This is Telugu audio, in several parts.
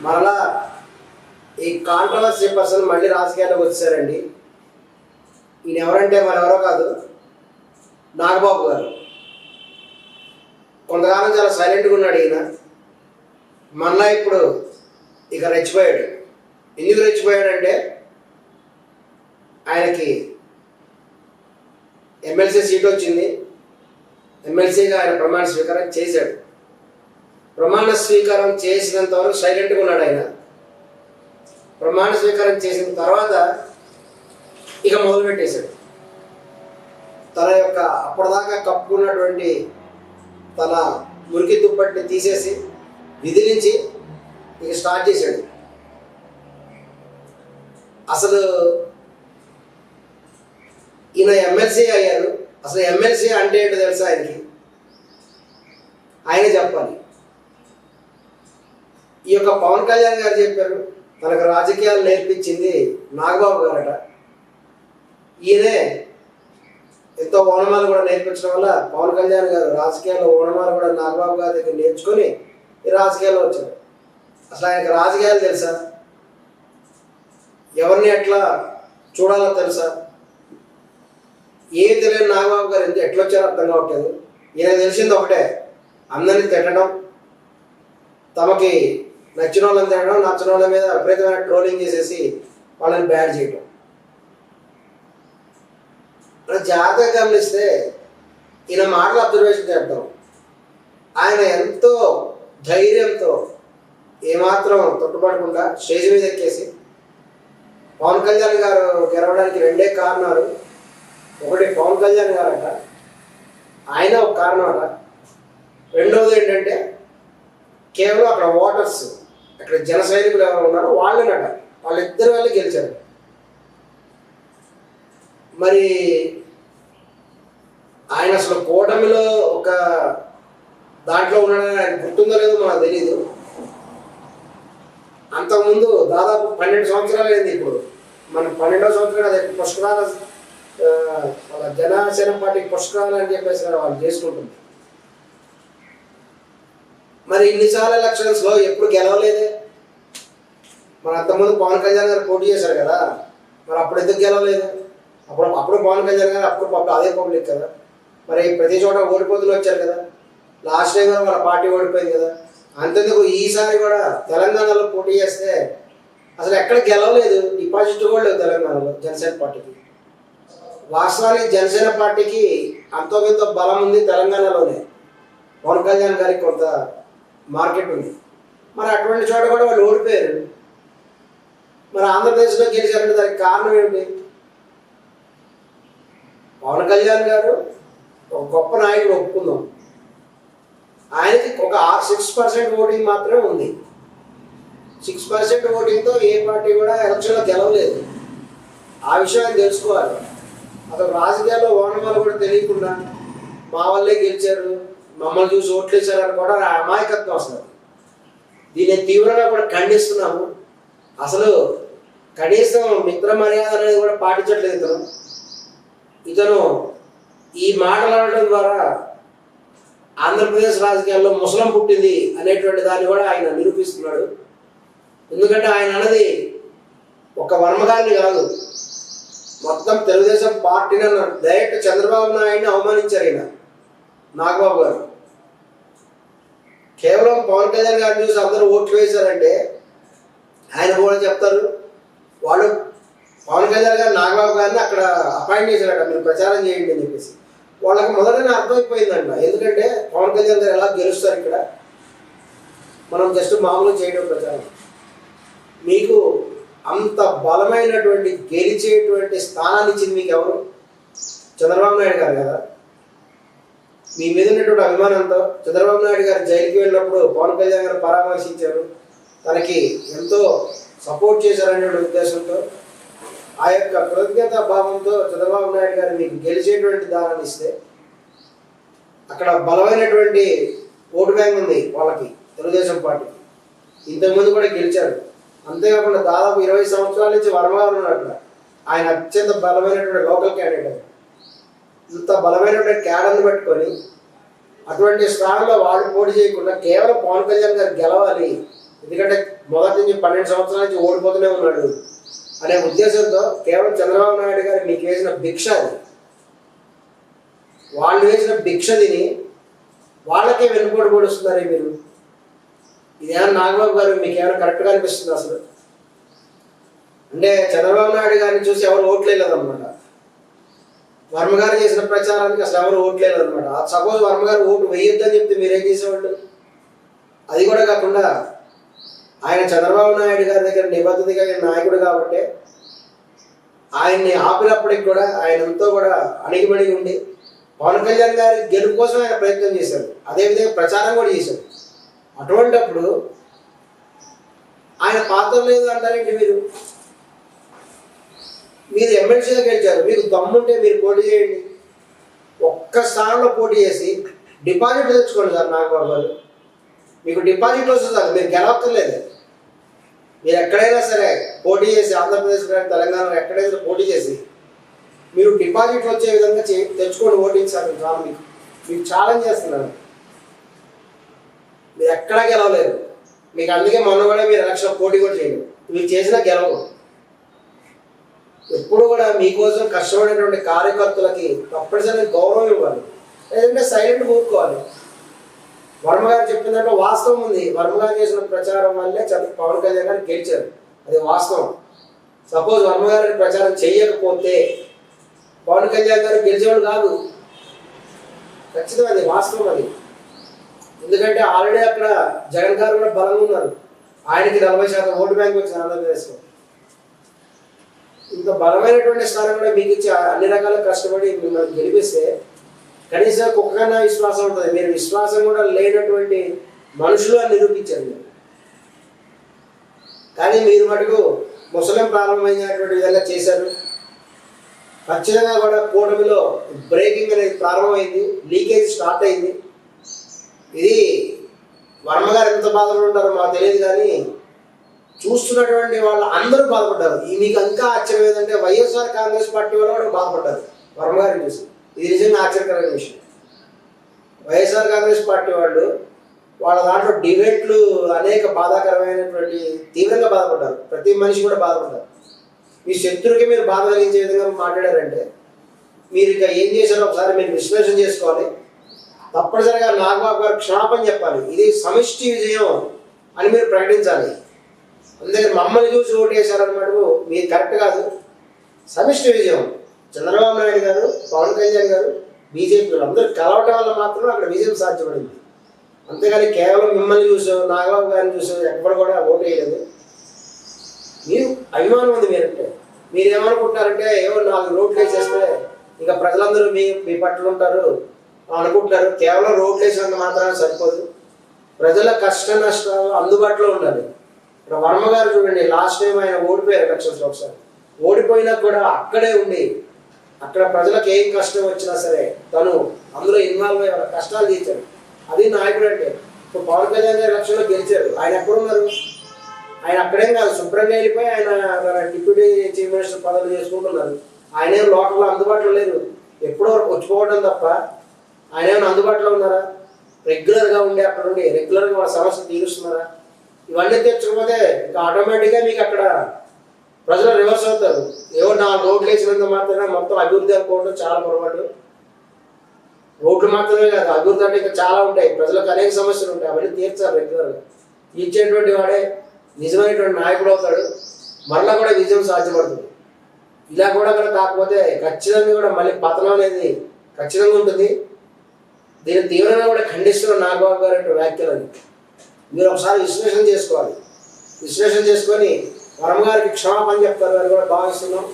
మరలా ఈ కాంట్రవర్సీ పర్సన్ మళ్ళీ రాజకీయాల్లోకి వచ్చారండి ఈయన ఎవరంటే మరెవరో కాదు నాగబాబు గారు. కొంతకాలం చాలా సైలెంట్గా ఉన్నాడు ఈయన. మళ్ళా ఇప్పుడు ఇక రెచ్చిపోయాడు. ఎందుకు రెచ్చిపోయాడంటే ఆయనకి ఎమ్మెల్సీ సీట్ వచ్చింది. ఎమ్మెల్సీగా ఆయన ప్రమాణ స్వీకారం చేశాడు. ప్రమాణ స్వీకారం చేసినంత వరకు సైలెంట్గా ఉన్నాడు ఆయన. ప్రమాణ స్వీకారం చేసిన తర్వాత ఇక మొదలుపెట్టేశాడు తన యొక్క అప్పటిదాకా కప్పుకున్నటువంటి తన మురికి దుప్పటిని తీసేసి విధిలించి ఇక స్టార్ట్ చేశాడు. అసలు ఈయన ఎమ్మెల్సీ అయ్యారు. అసలు ఎమ్మెల్సీ అంటే ఏంటో తెలుసా ఆయనకి? ఆయన చెప్పాలి. ఈ యొక్క పవన్ కళ్యాణ్ గారు చెప్పారు తనకు రాజకీయాలు నేర్పించింది నాగబాబు గారట. ఈయనే ఎంతో ఓనమాలు కూడా నేర్పించడం వల్ల పవన్ కళ్యాణ్ గారు రాజకీయాల్లో ఓనమాలు కూడా నాగబాబు గారి దగ్గర నేర్చుకొని ఈ రాజకీయాల్లో వచ్చారు. అసలు ఆయనకు రాజకీయాలు తెలుసా? ఎవరిని ఎట్లా చూడాలో తెలుసా? ఏం తెలియని నాగబాబు గారు ఎందుకు ఎట్లా వచ్చారో అర్థం కావట్లేదు. ఈయన తెలిసింది ఒకటే అందరినీ తిట్టడం తమకి నచ్చిన వాళ్ళని తినడం నచ్చిన వాళ్ళ మీద విపరీతమైన ట్రోలింగ్ చేసేసి వాళ్ళని బ్యాడ్ చేయడం మనం జాగ్రత్తగా గమనిస్తే ఈయన మాటలు అబ్జర్వేషన్ చేద్దాం. ఆయన ఎంతో ధైర్యంతో ఏమాత్రం తొట్టుపడకుండా స్టేజ్ మీద ఎక్కేసి పవన్ కళ్యాణ్ గారు గెలవడానికి రెండే కారణాలు. ఒకటి పవన్ కళ్యాణ్ గారట. ఆయన ఒక కారణం అట. రెండవది ఏంటంటే కేవలం అక్కడ ఓటర్స్ అక్కడ జన సైనికులు ఎవరు ఉన్నారో వాళ్ళనట వాళ్ళిద్దరు వాళ్ళు గెలిచారు. మరి ఆయన అసలు కూటమిలో ఒక దాంట్లో ఉన్నాడని ఆయన గుర్తుందో లేదో మనకు తెలియదు అంతకుముందు దాదాపు పన్నెండు సంవత్సరాలు అయింది ఇప్పుడు. మనం పన్నెండో సంవత్సరం అదే పుష్కరాల వాళ్ళ జనసేన పార్టీ పుష్కరాలు అని చెప్పేసి వాళ్ళు చేసుకుంటుంది మరి ఇన్నిసార్లు ఎలక్షన్స్లో ఎప్పుడు గెలవలేదే? మన అంతకుముందు పవన్ కళ్యాణ్ గారు పోటీ చేశారు కదా మరి అప్పుడు ఎందుకు గెలవలేదు? అప్పుడు అప్పుడు పవన్ కళ్యాణ్ గారు అప్పుడు పబ్లిక్ అదే పబ్లిక్ కదా. మరి ప్రతి చోట ఓడిపోతులు వచ్చారు కదా. లాస్ట్ టైం కూడా మన పార్టీ ఓడిపోయింది కదా. అంతెందుకు ఈసారి కూడా తెలంగాణలో పోటీ చేస్తే అసలు ఎక్కడ గెలవలేదు? డిపాజిట్ కూడా లేవు తెలంగాణలో జనసేన పార్టీకి. వాస్తవానికి జనసేన పార్టీకి అంతో కొంత బలం ఉంది తెలంగాణలోనే. పవన్ కళ్యాణ్ గారికి కొంత మార్కెట్ ఉంది. మరి అటువంటి చోట కూడా వాళ్ళు ఓడిపోయారు. మరి ఆంధ్రప్రదేశ్లో గెలిచారంటే దానికి కారణం ఏమిటి పవన్ కళ్యాణ్ గారు ఒక గొప్ప నాయకుడు ఒప్పుకుందాం. ఆయనకి ఒక సిక్స్ పర్సెంట్ ఓటింగ్ మాత్రమే ఉంది. సిక్స్ పర్సెంట్ ఓటింగ్తో ఏ పార్టీ కూడా ఎలక్షన్లో గెలవలేదు. ఆ విషయాన్ని తెలుసుకోవాలి. అతను రాజకీయాల్లో ఓనమాలు కూడా తెలియకుండా మా వాళ్ళే గెలిచారు. మమ్మల్ని చూసి ఓట్లేశారు కూడా అమాయకత్వం వస్తుంది దీన్ని తీవ్రంగా కూడా ఖండిస్తున్నాము. అసలు కనీసం మిత్ర మర్యాద అనేది కూడా పాటించట్లేదు ఇతను. ఇతను ఈ మాటలాడటం ద్వారా ఆంధ్రప్రదేశ్ రాజకీయాల్లో ముసలం పుట్టింది అనేటువంటి దాన్ని కూడా ఆయన నిరూపిస్తున్నాడు. ఎందుకంటే ఆయన అన్నది ఒక వర్మగారిని కాదు. మొత్తం తెలుగుదేశం పార్టీని అన్నారు డైరెక్ట్ చంద్రబాబు నాయుడిని అవమానించారు ఆయన నాగబాబు గారు. కేవలం పవన్ కళ్యాణ్ గారిని చూసి అందరూ ఓట్లు వేశారంటే ఆయన కూడా చెప్తారు. వాళ్ళు పవన్ కళ్యాణ్ గారు నాగబాబు గారిని అక్కడ అపాయింట్ చేశారట మీరు ప్రచారం చేయండి అని చెప్పేసి. వాళ్ళకి మొదటనే అర్థమైపోయిందంట. ఎందుకంటే పవన్ కళ్యాణ్ గారు ఎలా గెలుస్తారు ఇక్కడ? మనం జస్ట్ మామూలు చేయడం ప్రచారం. మీకు అంత బలమైనటువంటి గెలిచేటువంటి స్థానాన్ని ఇచ్చింది మీకు ఎవరు చంద్రబాబు నాయుడు గారు కదా. మీ మీద ఉన్నటువంటి అభిమానంతో చంద్రబాబు నాయుడు గారు జైలుకి వెళ్ళినప్పుడు పవన్ కళ్యాణ్ గారు పరామర్శించారు. తనకి ఎంతో సపోర్ట్ చేశారనే ఉద్దేశంతో ఆ యొక్క కృతజ్ఞత భావంతో చంద్రబాబు నాయుడు గారు మీకు గెలిచేటువంటి దారాన్ని ఇస్తే అక్కడ బలమైనటువంటి ఓటు బ్యాంక్ ఉంది వాళ్ళకి తెలుగుదేశం పార్టీకి ఇంతకుముందు కూడా గెలిచారు. అంతేకాకుండా దాదాపు ఇరవై సంవత్సరాల నుంచి వర్మగారు ఉన్నారు అక్కడ ఆయన అత్యంత బలమైనటువంటి లోకల్ క్యాండిడేట్ ఇంత బలమైనటువంటి క్యాడర్ని పెట్టుకొని అటువంటి స్థానంలో వాళ్ళు పోటీ చేయకుండా కేవలం పవన్ కళ్యాణ్ గారు గెలవాలి. ఎందుకంటే మొదటి నుంచి పన్నెండు సంవత్సరాల నుంచి ఓడిపోతూనే ఉన్నాడు అనే ఉద్దేశంతో కేవలం చంద్రబాబు నాయుడు గారు మీకు వేసిన భిక్ష అది. వాళ్ళు వేసిన భిక్ష తిని వాళ్ళకే వెనుకోడు పొడుస్తున్నారే మీరు. ఇదేమన్నా నాగబాబు గారు మీకు ఏమైనా కరెక్ట్గా అనిపిస్తుంది అసలు? అంటే చంద్రబాబు నాయుడు గారిని చూసి ఎవరు ఓట్లేదు అన్నమాట గారు చేసిన ప్రచారానికి అసలు ఎవరు ఓట్లేదన్నమాట సపోజ్ వర్మ గారు ఓటు వేయొద్దని చెప్తే మీరేం చేసేవాళ్ళు? అది కూడా కాకుండా ఆయన చంద్రబాబు నాయుడు గారి దగ్గర నిబద్ధత కలిగిన నాయకుడు కాబట్టి ఆయన్ని ఆపినప్పటికి కూడా ఆయన ఎంతో కూడా అణిగిమణి ఉండి పవన్ కళ్యాణ్ గారి గెలుపు కోసం ఆయన ప్రయత్నం చేశాడు అదేవిధంగా ప్రచారం కూడా చేశాడు అటువంటప్పుడు ఆయన పాత్ర లేదు అంటారేంటి మీరు? మీరు ఎమ్మెల్సీగా గెలిచారు. మీకు దమ్ముంటే మీరు పోటీ చేయండి. ఒక్క స్థానంలో పోటీ చేసి డిపాజిట్ తెచ్చుకోండి సార్ నాగబాబు గారు మీకు డిపాజిట్ వస్తుంది. సార్ మీరు గెలవక్కర్లేదు. మీరు ఎక్కడైనా సరే పోటీ చేసి ఆంధ్రప్రదేశ్ కానీ తెలంగాణలో ఎక్కడైనా సరే పోటీ చేసి మీరు డిపాజిట్ వచ్చే విధంగా చే తెచ్చుకోండి ఓటింగ్ సార్ నేను మీకు. మీకు ఛాలెంజ్ చేస్తున్నాను. మీరు ఎక్కడా గెలవలేరు. మీకు అందుకే మొన్న కూడా మీరు ఎలక్షన్ పోటీ కూడా చేయండి. మీరు చేసిన గెలవరు ఎప్పుడు కూడా మీకోసం కష్టపడేటువంటి కార్యకర్తలకి తప్పనిసరి గౌరవం ఇవ్వాలి. లేదంటే సైలెంట్ ఊరుకోవాలి. వర్మ గారు చెప్పిన దాంట్లో వాస్తవం ఉంది. వర్మ గారు చేసిన ప్రచారం వల్లే చంద్ర పవన్ కళ్యాణ్ గారు గెలిచారు. అది వాస్తవం. సపోజ్ వర్మ గారి ప్రచారం చేయకపోతే పవన్ కళ్యాణ్ గారు గెలిచేవాడు కాదు. ఖచ్చితంగా అది వాస్తవం అది. ఎందుకంటే ఆల్రెడీ అక్కడ జగన్ గారు కూడా బలంగా ఉన్నారు. ఆయనకి నలభై శాతం ఓటు బ్యాంక్ వచ్చింది ఆంధ్రప్రదేశ్లో. ఇంత బలమైనటువంటి స్థానం కూడా మీకు ఇచ్చి అన్ని రకాల కష్టపడి మిమ్మల్ని గెలిపిస్తే కనీసం కుక్కకన్నా విశ్వాసం ఉంటుంది. మీరు విశ్వాసం కూడా లేనటువంటి మనుషులు అని నిరూపించారు కానీ మీరు మటుకు ముసలిం ప్రారంభమైనటువంటి విధంగా చేశారు. ఖచ్చితంగా కూడా కూటమిలో బ్రేకింగ్ అనేది ప్రారంభమైంది. లీకేజ్ స్టార్ట్ అయింది. ఇది వర్మగారు ఎంత బాధలు ఉంటారో మాకు తెలియదు కానీ చూస్తున్నటువంటి వాళ్ళు అందరూ బాధపడ్డారు. మీకు ఇంకా ఆశ్చర్యం ఏంటంటే వైఎస్ఆర్ కాంగ్రెస్ పార్టీ వాళ్ళు కూడా బాధపడ్డారు. వర్మగారిని చూసి. ఇది నిజంగా ఆశ్చర్యకరమైన విషయం. వైఎస్ఆర్ కాంగ్రెస్ పార్టీ వాళ్ళు వాళ్ళ దాంట్లో డిబేట్లు అనేక బాధాకరమైనటువంటి తీవ్రంగా బాధపడ్డారు. ప్రతి మనిషి కూడా బాధపడ్డారు. మీ శత్రువుకి మీరు బాధ కలిగించే విధంగా మాట్లాడారంటే మీరు ఇక ఏం చేశారో ఒకసారి మీరు విశ్లేషణ చేసుకోవాలి. తప్పనిసరిగా నాగబాబు గారు క్షమాపణ చెప్పాలి. ఇది సమిష్టి విజయం అని మీరు ప్రకటించాలి. అందుకని మమ్మల్ని చూసి ఓటేశారన్నమాట మీరు కరెక్ట్ కాదు. సమిష్టి విజయం. చంద్రబాబు నాయుడు గారు పవన్ కళ్యాణ్ గారు బీజేపీ అందరూ కలవటం వల్ల మాత్రం అక్కడ విజయం సాధ్యపడింది. అంతేగాని కేవలం మిమ్మల్ని చూసాం నాగబాబు గారిని చూసాం ఎక్కడ కూడా ఓటు వేయలేదు. మీరు అభిమానం ఉంది మీరంటే. మీరు ఏమనుకుంటున్నారంటే ఏమో నాలుగు రోడ్లు వేసేస్తే ఇంకా ప్రజలందరూ మీ మీ పట్ల ఉంటారు అనుకుంటున్నారు. కేవలం రోడ్లు వేసినంత మాత్రమే సరిపోదు. ప్రజల కష్ట నష్టాలు అందుబాటులో ఉండాలి. ఇప్పుడు వర్మ గారు చూడండి లాస్ట్ టైం ఆయన ఓడిపోయారు ఎలక్షన్స్ ఒకసారి. ఓడిపోయినా కూడా అక్కడే ఉండి అక్కడ ప్రజలకు ఏం కష్టం వచ్చినా సరే తను అందులో ఇన్వాల్వ్ అయ్యి వాళ్ళ కష్టాలు తీర్చారు అది నాయకుడు అంటే. ఇప్పుడు పవన్ కళ్యాణ్ గారు ఎలక్షన్లో గెలిచారు ఆయన ఎక్కడున్నారు? ఆయన అక్కడేం కాదు శుభ్రంగా వెళ్ళిపోయి ఆయన డిప్యూటీ చీఫ్ మినిస్టర్ పదవులు చేసుకుంటున్నారు. ఆయన ఏం లోకల్లో అందుబాటులో లేరు ఎప్పుడో వచ్చిపోవడం తప్ప ఆయన ఏమైనా అందుబాటులో ఉన్నారా? రెగ్యులర్గా ఉండి అక్కడ ఉండి రెగ్యులర్గా వాళ్ళ సమస్య తీరుస్తున్నారా? ఇవన్నీ తెచ్చకపోతే ఇంకా ఆటోమేటిక్గా మీకు అక్కడ ప్రజలు రివర్స్ అవుతారు. ఏవో నాలుగు రోడ్లు వేసినంత మాత్రమే మొత్తం అభివృద్ధి అనుకోవడం చాలా పొరపాటు. రోడ్లు మాత్రమే కాదు అభివృద్ధి అంటే ఇంకా చాలా ఉంటాయి. ప్రజలకు అనేక సమస్యలు ఉంటాయి. అవన్నీ తీర్చాలి రెగ్యులర్గా తీర్చేటువంటి వాడే నిజమైనటువంటి నాయకుడు అవుతాడు. మరలా కూడా విజయం సాధ్యపడుతుంది. ఇలా కూడా కూడా కాకపోతే ఖచ్చితంగా కూడా మళ్ళీ పతనం అనేది ఖచ్చితంగా ఉంటుంది. దీని తీవ్రంగా కూడా ఖండిస్తున్న నాగబాబు గారి వ్యాఖ్యలు అది. మీరు ఒకసారి విశ్లేషణ చేసుకోవాలి. విశ్లేషణ చేసుకొని వర్మగారికి క్షమాపణ చెప్తారు అని కూడా భావిస్తున్నాం.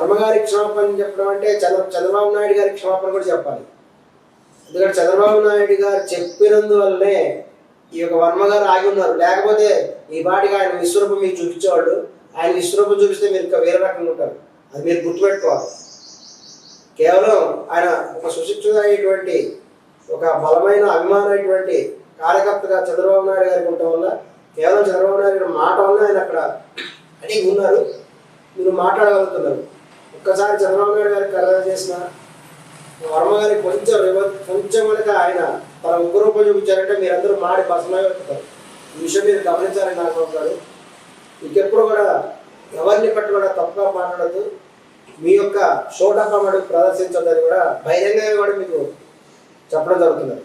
వర్మగారికి క్షమాపణ చెప్పడం అంటే చంద్ర చంద్రబాబు నాయుడు గారికి క్షమాపణ కూడా చెప్పాలి. ఎందుకంటే చంద్రబాబు నాయుడు గారు చెప్పినందువల్లనే ఈ యొక్క వర్మగారు ఆగి ఉన్నారు. లేకపోతే ఈ పాటికి ఆయన విశ్వరూపం మీకు చూపించేవాడు ఆయన విశ్వరూపం చూపిస్తే మీరు ఇంకా వేరే రకంగా ఉంటారు. అది మీరు గుర్తుపెట్టుకోవాలి. కేవలం ఆయన ఒక సుశిక్షితమైనటువంటి ఒక బలమైన అభిమానమైనటువంటి కార్యకర్తగా చంద్రబాబు నాయుడు గారికి ఉండటం వల్ల కేవలం చంద్రబాబు నాయుడు గారి మాట వల్ల ఆయన అక్కడ అడిగి ఉన్నారు. మీరు మాట్లాడగలుగుతున్నారు. ఒక్కసారి చంద్రబాబు నాయుడు గారికి కలర్ చేసిన వర్మ గారికి కొంచెం కొంచెం కనుక ఆయన తన ఉగ్రూపం చూపించారంటే మీరందరూ మాడి బసమై వెళ్తారు ఈ విషయం మీరు గమనించాలని నాకు అవుతారు ఇంకెప్పుడు కూడా ఎవరిని పట్టి కూడా తప్పుగా మాట్లాడద్దు. మీ యొక్క షోటప్ప ప్రదర్శించదని కూడా బహిరంగంగా కూడా మీకు చెప్పడం జరుగుతున్నది.